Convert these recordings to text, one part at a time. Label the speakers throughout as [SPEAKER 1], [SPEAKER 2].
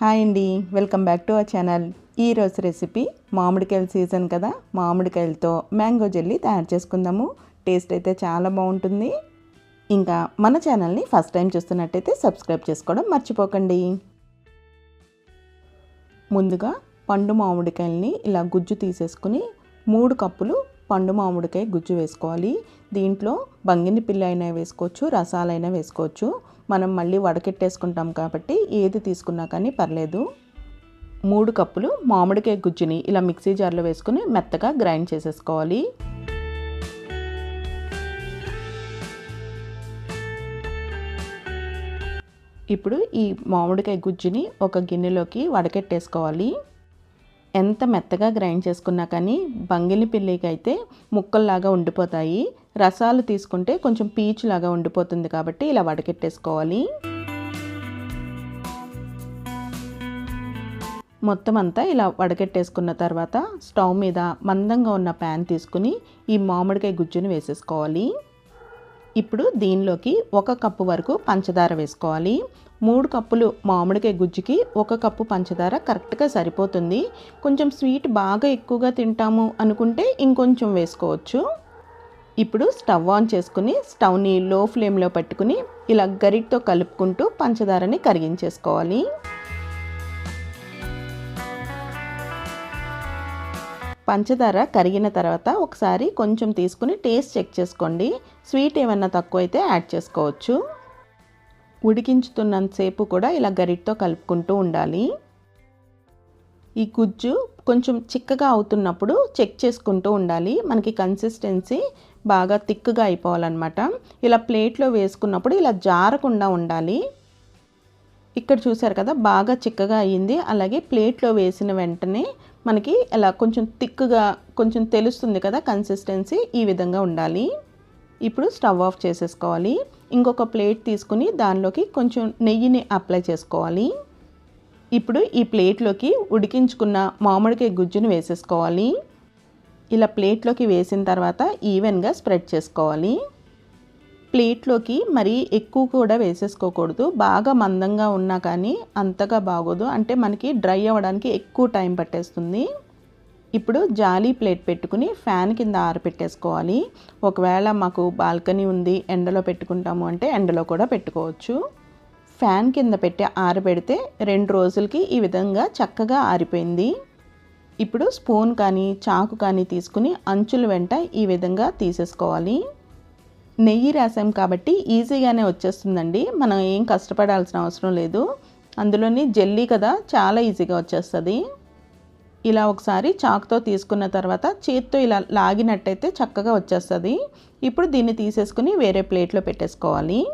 [SPEAKER 1] Hi అండి. Welcome back to our channel. ఈరోజు recipe మామిడికాయల సీజన్ కదా. మామిడికాయలతో మ్యాంగో జెల్లీ తయారు చేసుకుందాము. టేస్ట్ అయితే చాలా బాగుంటుంది. ఇంకా మన ఛానల్ని ఫస్ట్ టైం చూస్తున్నట్టయితే సబ్స్క్రైబ్ చేసుకోవడం మర్చిపోకండి. ముందుగా పండు మామిడికాయల్ని ఇలా గుజ్జు తీసేసుకుని మూడు కప్పులు పండు మామిడికాయ గుజ్జు వేసుకోవాలి. దీంట్లో బంగిని పిల్ల అయినా వేసుకోవచ్చు రసాలైనా వేసుకోవచ్చు. మనం మళ్ళీ వడకెట్టేసుకుంటాం కాబట్టి ఏది తీసుకున్నా కానీ పర్లేదు. మూడు కప్పులు మామిడికాయ గుజ్జుని ఇలా మిక్సీ జార్లో వేసుకుని మెత్తగా గ్రైండ్ చేసేసుకోవాలి. ఇప్పుడు ఈ మామిడికాయ గుజ్జుని ఒక గిన్నెలోకి వడకెట్టేసుకోవాలి. ఎంత మెత్తగా గ్రైండ్ చేసుకున్నా కానీ బంగిలి పిల్లికి అయితే ముక్కల్లాగా ఉండిపోతాయి. రసాలు తీసుకుంటే కొంచెం పీచు లాగా ఉండిపోతుంది కాబట్టి ఇలా వడకెట్టేసుకోవాలి. మొత్తం అంతా ఇలా వడకెట్టేసుకున్న తర్వాత స్టవ్ మీద మందంగా ఉన్న ప్యాన్ తీసుకుని ఈ మామిడికాయ గుజ్జుని వేసేసుకోవాలి. ఇప్పుడు దీనిలోకి ఒక కప్పు వరకు పంచదార వేసుకోవాలి. మూడు కప్పులు మామిడికాయ గుజ్జుకి ఒక కప్పు పంచదార కరెక్ట్గా సరిపోతుంది. కొంచెం స్వీట్ బాగా ఎక్కువగా తింటాము అనుకుంటే ఇంకొంచెం వేసుకోవచ్చు. ఇప్పుడు స్టవ్ ఆన్ చేసుకుని స్టవ్ని లో ఫ్లేమ్లో పెట్టుకుని ఇలా గరిటతో కలుపుకుంటూ పంచదారని కరిగించేసుకోవాలి. పంచదార కరిగిన తర్వాత ఒకసారి కొంచెం తీసుకుని టేస్ట్ చెక్ చేసుకోండి. స్వీట్ ఏమన్నా తక్కువ అయితే యాడ్ చేసుకోవచ్చు. ఉడికించుతున్నంతసేపు కూడా ఇలా గరిటతో కలుపుకుంటూ ఉండాలి. ఈ గుజ్జు కొంచెం చిక్కగా అవుతున్నప్పుడు చెక్ చేసుకుంటూ ఉండాలి. మనకి కన్సిస్టెన్సీ బాగా థిక్గా అయిపోవాలన్నమాట. ఇలా ప్లేట్లో వేసుకున్నప్పుడు ఇలా జారకుండా ఉండాలి. ఇక్కడ చూసారు కదా బాగా చిక్కగా అయ్యింది. అలాగే ప్లేట్లో వేసిన వెంటనే మనకి ఇలా కొంచెం థిక్గా కొంచెం తెలుస్తుంది కదా కన్సిస్టెన్సీ ఈ విధంగా ఉండాలి. ఇప్పుడు స్టవ్ ఆఫ్ చేసేసుకోవాలి. ఇంకొక ప్లేట్ తీసుకుని దానిలోకి కొంచెం నెయ్యిని అప్లై చేసుకోవాలి. ఇప్పుడు ఈ ప్లేట్లోకి ఉడికించుకున్న మామిడికాయ గుజ్జును వేసేసుకోవాలి. ఇలా ప్లేట్లోకి వేసిన తర్వాత ఈవెన్గా స్ప్రెడ్ చేసుకోవాలి. ప్లేట్లోకి మరీ ఎక్కువ కూడా వేసేసుకోకూడదు. బాగా మందంగా ఉన్నా కానీ అంతగా బాగోదు. అంటే మనకి డ్రై అవ్వడానికి ఎక్కువ టైం పట్టేస్తుంది. ఇప్పుడు జాలీ ప్లేట్ పెట్టుకుని ఫ్యాన్ కింద ఆరపెట్టేసుకోవాలి. ఒకవేళ మాకు బాల్కనీ ఉంది ఎండలో పెట్టుకుంటాము అంటే ఎండలో కూడా పెట్టుకోవచ్చు. ఫ్యాన్ కింద పెట్టి ఆరబెడితే రెండు రోజులకి ఈ విధంగా చక్కగా ఆరిపోయింది. ఇప్పుడు స్పూన్ కానీ చాకు కానీ తీసుకుని అంచుల వెంట ఈ విధంగా తీసేసుకోవాలి. నెయ్యి రాసాం కాబట్టి ఈజీగానే వచ్చేస్తుందండి. మనం ఏం కష్టపడాల్సిన అవసరం లేదు. అందులోని జెల్లీ కదా చాలా ఈజీగా వచ్చేస్తుంది. ఇలా ఒకసారి చాకుతో తీసుకున్న తర్వాత చేత్తో ఇలా లాగినట్టయితే చక్కగా వచ్చేస్తుంది. ఇప్పుడు దీన్ని తీసేసుకుని వేరే ప్లేట్లో పెట్టేసుకోవాలి.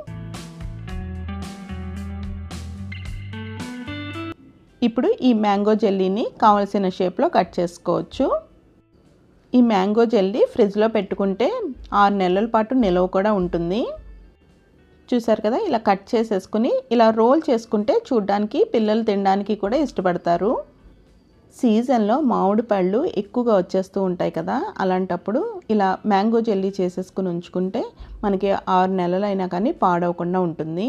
[SPEAKER 1] ఇప్పుడు ఈ మ్యాంగో జెల్లీని కావలసిన షేప్లో కట్ చేసుకోవచ్చు. ఈ మ్యాంగో జెల్లీ ఫ్రిడ్జ్లో పెట్టుకుంటే ఆరు నెలల పాటు నిలవ కూడా ఉంటుంది. చూసారు కదా ఇలా కట్ చేసేసుకుని ఇలా రోల్ చేసుకుంటే చూడ్డానికి పిల్లలు తినడానికి కూడా ఇష్టపడతారు. సీజన్లో మామిడి పళ్ళు ఎక్కువగా వచ్చేస్తూ ఉంటాయి కదా అలాంటప్పుడు ఇలా మ్యాంగో జెల్లీ చేసేసుకుని ఉంచుకుంటే మనకి ఆరు నెలలైనా కానీ పాడవకుండా ఉంటుంది.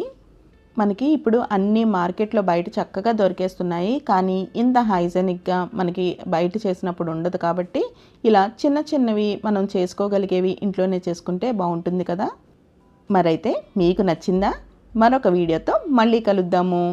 [SPEAKER 1] మనకి ఇప్పుడు అన్ని మార్కెట్లో బయట చక్కగా దొరికేస్తున్నాయి. కానీ ఇంత హైజెనిక్గా మనకి బయట చేసినప్పుడు ఉండదు కాబట్టి ఇలా చిన్న చిన్నవి మనం చేసుకోగలిగేవి ఇంట్లోనే చేసుకుంటే బాగుంటుంది కదా. మరైతే మీకు నచ్చిందా? మరొక వీడియోతో మళ్ళీ కలుద్దాము.